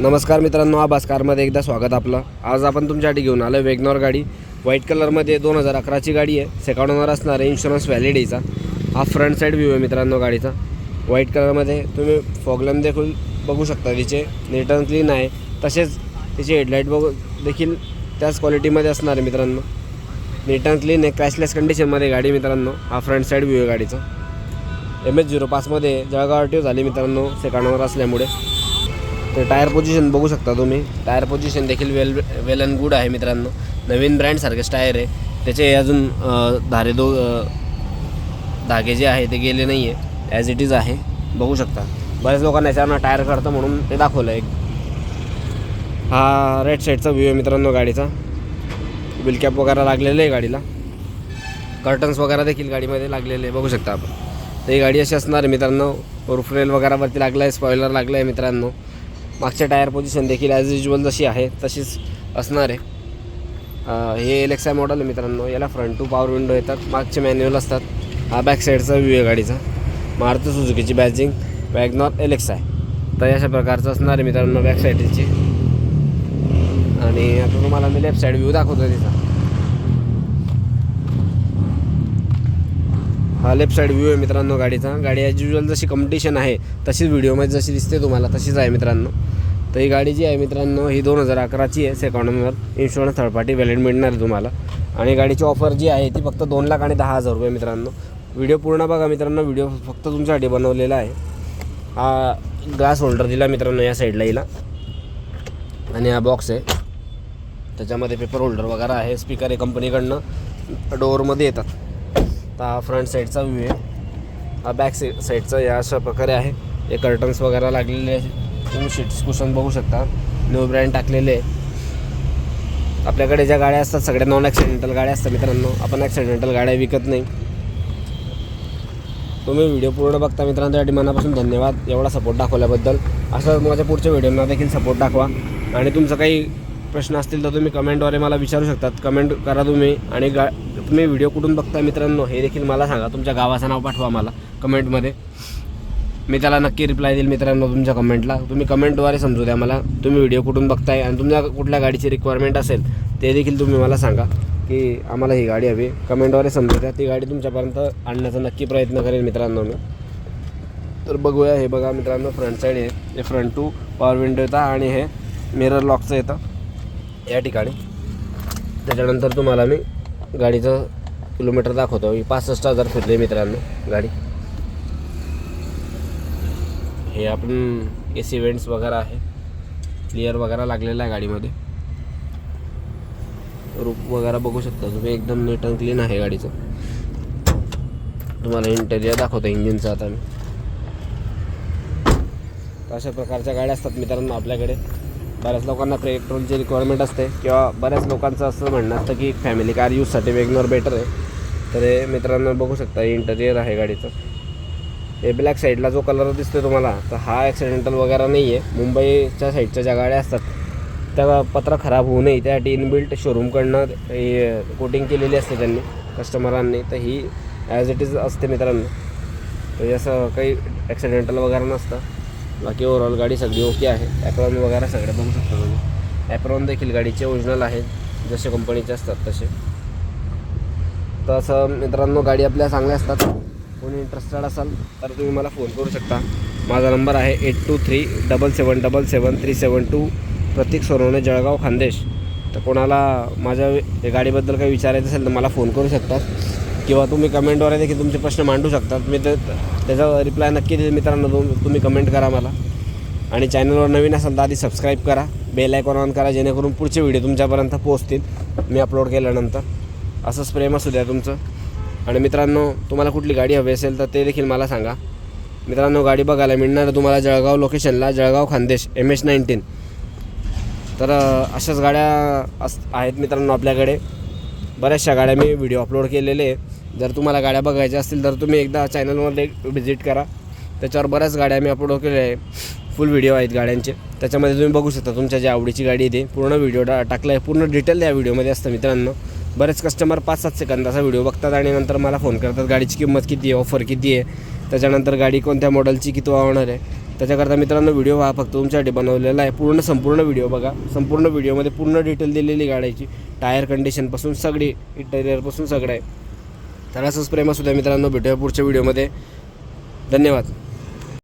नमस्कार मित्रांनो आभास कारमध्ये एकदा स्वागत आपलं. आज आपण तुमच्यासाठी घेऊन आलो वेगनॉर गाडी. व्हाईट कलरमध्ये दोन हजार अकराची गाडी आहे. सेकंड ओनर असणार आहे इन्शुरन्स व्हॅलिडीचा हा फ्रंट साईड व्ह्यू आहे मित्रांनो गाडीचा. व्हाईट कलरमध्ये तुम्ही फॉगलॅम देखील बघू शकता. तिचे नीट अँड क्लीन आहे. तसेच तिचे हेडलाईट बघू देखील त्याच क्वालिटीमध्ये असणार आहे मित्रांनो. नीट अँड क्लीन आहे. क्रॅशलेस कंडिशनमध्ये गाडी मित्रांनो. हा फ्रंट साईड व्ह्यू आहे गाडीचा. एम एच झिरो पाचमध्ये जळगाव आर टी ओ झाली मित्रांनो. सेकंड ओनर असल्यामुळे. तर टायर पोझिशन बघू शकता तुम्ही. टायर पोझिशन देखील वेल वेल अँड गुड आहे मित्रांनो. नवीन ब्रँडसारखेच टायर आहे. त्याचे अजून धारे दो धागे जे आहे ते गेले नाही आहे ॲज इट इज आहे. बघू शकता. बऱ्याच लोकांना याच्यावर टायर करतं म्हणून ते दाखवलं एक. हा रेड साईडचा व्ह्यू आहे मित्रांनो गाडीचा. विलकॅप वगैरे लागलेलं आहे गाडीला. कर्टन्स वगैरे देखील गाडीमध्ये लागलेले आहे. बघू शकता आपण. तर ही गाडी अशी असणार आहे मित्रांनो. रूफ रेल वगैरेवरती लागलं आहे स्पॉयलर लागलं आहे मित्रांनो. मागच्या टायर पोझिशन देखील ॲज युजल जशी आहे तशीच असणार आहे. हे एल एक्स आय मॉडल आहे मित्रांनो. याला फ्रंट टू पॉवर विंडो येतात. मागचे मॅन्युअल असतात. हा बॅक साईडचा व्ह्यू आहे गाडीचा. Maruti सुझुकीची badging WagonR L X I तर अशा प्रकारचं असणार आहे मित्रांनो बॅक साईडची आणि आता तुम्हाला मी लेफ्ट साईड व्ह्यू दाखवतो तिचा. हा लेफ्ट साईड व्ह्यू आहे मित्रांनो गाडीचा. गाडी ॲज युजल जशी कॉम्पिटिशन आहे तशीच व्हिडिओमध्ये जशी दिसते तुम्हाला तशीच आहे मित्रांनो. तर ही गाडी जी आहे मित्रांनो ही दोन हजार अकराची आहे. Second owner insurance third party valid मिळणार आहे तुम्हाला. आणि गाडीची ऑफर जी आहे ती फक्त दोन लाख आणि दहा हजार रुपये मित्रांनो. व्हिडिओ पूर्ण बघा मित्रांनो. व्हिडिओ फक्त तुमच्यासाठी बनवलेला आहे. हा ग्लास होल्डर दिला मित्रांनो या साईडला हिला. आणि हा बॉक्स आहे. त्याच्यामध्ये पेपर होल्डर वगैरे आहे. स्पीकर आहे कंपनीकडनं डोअरमध्ये येतात. तर हा फ्रंट साईडचा व्ह्यू आहे. हा बॅक साईडचा या अशा प्रकारे आहे. हे कर्टन्स वगैरे लागलेले आहे तुम्ही शीट्स कुशन बघू शकता. न्यू ब्रँड टाकलेले. आहे आपल्याकडे ज्या गाड्या असतात सगळ्या नॉन ॲक्सिडेंटल गाड्या असतात मित्रांनो. आपण ॲक्सिडेंटल गाड्या विकत नाही. तुम्ही व्हिडिओ पूर्ण बघता मित्रांनो त्यासाठी मनापासून धन्यवाद. एवढा सपोर्ट दाखवल्याबद्दल. असं माझ्या पुढच्या व्हिडिओंना देखील सपोर्ट दाखवा. आणि तुमचं काही प्रश्न असतील तर तुम्ही कमेंटद्वारे मला विचारू शकतात. कमेंट करा तुम्ही. आणि गा तुम्ही व्हिडिओ कुठून बघता मित्रांनो हे देखील मला सांगा. तुमच्या गावाचं नाव पाठवा मला कमेंटमध्ये मी त्याला नक्की रिप्लाय देईल मित्रांनो तुमच्या कमेंटला तुम्ही कमेंटद्वारे समजू द्या मला. तुम्ही व्हिडिओ कुठून बघताय आणि तुमच्या कुठल्या गाडीची रिक्वायरमेंट असेल ते देखील तुम्ही मला सांगा की आम्हाला ही गाडी हवी. कमेंटद्वारे समजू द्या. ती गाडी तुमच्यापर्यंत आणण्याचा नक्की प्रयत्न करेल मित्रांनो मी. तर बघूया हे बघा मित्रांनो फ्रंट साईड आहे. हे फ्रंट टू पॉवर विंडो येतं आणि हे मिरर लॉकचं येतं या ठिकाणी. त्याच्यानंतर तुम्हाला मी गाडीचं किलोमीटर दाखवतो. मी पासष्ट हजार फिरले मित्रांनो गाडी. हे आपण ए सी वेंट्स वगैरे आहे. क्लिअर वगैरे लागलेला आहे गाडीमध्ये. रूप वगैरे बघू शकता तुम्ही एकदम नीट अँड क्लीन आहे गाडीचं. तुम्हाला इंटेरियर दाखवतो इंजिनचं आता मी. अशा प्रकारच्या गाड्या असतात मित्रांनो आपल्याकडे. बऱ्याच लोकांना पेट्रोलची रिक्वायरमेंट असते किंवा बऱ्याच लोकांचं असं म्हणणं असतं की फॅमिली कार यूजसाठी वेगनॉर बेटर आहे. तर हे मित्रांनो बघू शकता इंटेरियर आहे गाडीचं. हे ब्लॅक साईडला जो कलर दिसतोय तुम्हाला तर हा ॲक्सिडेंटल वगैरे नाही आहे मुंबईच्या साईडच्या ज्या गाड्या असतात त्या पत्र खराब होऊ नये. त्यासाठी इनबिल्ट शोरूमकडनं कोटिंग केलेली असते त्यांनी कस्टमरांनी तर ही ॲज इट इज असते मित्रांनो. तर असं काही ॲक्सिडेंटल वगैरे नसतं. बाकी ओव्हरऑल गाडी सगळी ओके आहे. ॲप्रॉन वगैरे सगळे बघू शकता तुम्ही. ॲप्रॉन देखील गाडीचे ओरिजिनल आहेत. जसे कंपनीचे असतात तसे. तर असं मित्रांनो गाडी आपल्या चांगल्या असतात. कोणी इंटरेस्टेड असाल तर तुम्ही मला फोन करू शकता. माझा नंबर आहे eight two three double seven double seven three seven two Prateek Sonawane Jalgaon Khandesh. तर कोणाला माझ्या गाडीबद्दल काही विचारायचं असेल तर मला फोन करू शकतात. किंवा तुम्ही कमेंटद्वारे देखील तुमचे प्रश्न मांडू शकतात. मी ते त्याचा रिप्लाय नक्की देईल मित्रांनो तुम तुम्ही कमेंट करा मला. आणि चॅनलवर नवीन असाल तर आधी सबस्क्राईब करा. बेल आयकॉन ऑन करा जेणेकरून पुढचे व्हिडिओ तुमच्यापर्यंत पोहोचतील. मी अपलोड केल्यानंतर. असंच प्रेम असू द्या तुमचं. आणि मित्रांनो तुम्हाला कुठली गाडी हवी असेल तर ते देखील मला सांगा. मित्रांनो गाडी बघायला मिळणार तुम्हाला जळगाव लोकेशनला Jalgaon Khandesh M H nineteen तर अशाच गाड्या अस आहेत मित्रांनो आपल्याकडे. बऱ्याचशा गाड्या मी व्हिडिओ अपलोड केलेले आहे जर तुम्हाला गाड्या बघायच्या असतील तर तुम्ही एकदा चॅनलमध्ये व्हिजिट करा. त्याच्यावर बऱ्याच गाड्या मी अपलोड केलेल्या आहे फुल व्हिडिओ आहेत गाड्यांचे. त्याच्यामध्ये तुम्ही बघू शकता तुमच्या ज्या आवडीची गाडी आहे ती. पूर्ण व्हिडिओ टाकला आहे पूर्ण डिटेल या व्हिडिओमध्ये असतं मित्रांनो. बरेच कस्टमर पाच सात सेकंदाचा व्हिडिओ बघतात आणि नंतर मला फोन करतात गाडीची किंमत किती आहे? ऑफर किती आहे? त्याच्यानंतर गाडी कोणत्या मॉडेलची किती होणार आहे? त्याच्याकरता मित्रांनो व्हिडिओ हा फक्त तुमच्यासाठी बनवलेला आहे. पूर्ण संपूर्ण व्हिडिओ बघा. संपूर्ण व्हिडिओमध्ये पूर्ण डिटेल दिलेली गाड्याची टायर कंडिशनपासून सगळी इंटेरियरपासून सगळं आहे. तर असंच प्रेम असू द्या मित्रांनो. भेटूया पुढच्या व्हिडिओमध्ये धन्यवाद.